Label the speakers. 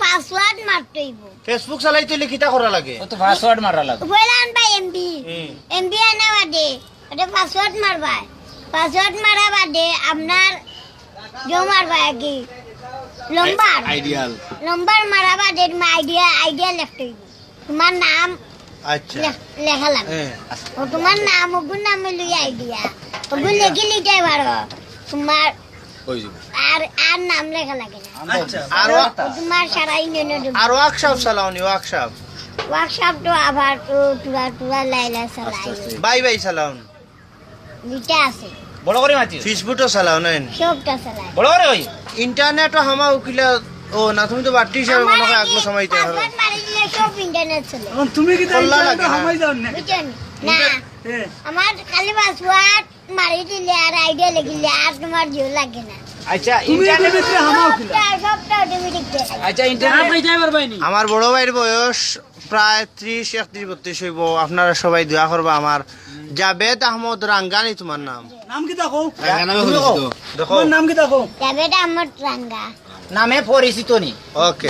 Speaker 1: Password মারতেইব
Speaker 2: Facebook চালাই তুলি কিতা করা লাগে।
Speaker 3: ও তো পাসওয়ার্ড মারা লাগবে
Speaker 1: পয়লা আনবা এমবি। এমবি আনা বাদে ওটা পাসওয়ার্ড মারবা। পাসওয়ার্ড মারা বাদে আপনার জো মারবা কি লম্বার।
Speaker 2: আইডিয়াল।
Speaker 1: লম্বার মারা বাদে আইডিয়া আইডিয়া লেখতেইব তোমার নাম
Speaker 2: আচ্ছা।
Speaker 1: লেখ- লাগবে।
Speaker 2: হ্যাঁ।
Speaker 1: ও তোমার নাম ওগুর নাম হইল আইডিয়া। ওগুর লেখে লিখতে পারো। তোমার আর আর নাম লেখা লাগে না।
Speaker 2: আচ্ছা আর
Speaker 1: ও তোমার সারা ইউনিয়নে
Speaker 2: আর ওয়ার্কশপ চালাওনি ওয়ার্কশপ
Speaker 1: ওয়ার্কশপ তো আবার তো তুরা তুরা লাইলা চালাই।
Speaker 2: বাই বাই চালাওন
Speaker 1: দুইটা আছে।
Speaker 3: বড় করে মাতি
Speaker 2: ফেসবুকও চালাও নাই
Speaker 1: সবটা চালাই।
Speaker 3: বড় করে ওই।
Speaker 2: ইন্টারনেটও হামা উকিলা ও না তুমি তো বাড়তি হিসাবে মনে হয় আগলো সময়তে হবে
Speaker 1: পাসওয়ার্ড মারি দিলে সব ইন্টারনেট চলে।
Speaker 4: তুমি কি? হামাই না?
Speaker 1: না। আমার খালি পাসওয়ার্ড মারি দিলে আর আইডিয়া লিখিলে আর তোমার জিও লাগে না।
Speaker 3: আচ্ছা। আচ্ছা
Speaker 2: আমার বড় ভাইয়ের বয়স প্রায় ত্রিশ একত্রিশ বত্রিশ হইব। আপনারা সবাই দোয়া করবা আমার। জাবেদ আহমদ রাঙ্গানি তোমার নাম?
Speaker 4: নাম কি দেখো।
Speaker 2: দেখো।
Speaker 4: তোমার নাম কি দেখো?
Speaker 1: রাঙ্গা।
Speaker 3: নামে পরিচিত নি।
Speaker 2: ওকে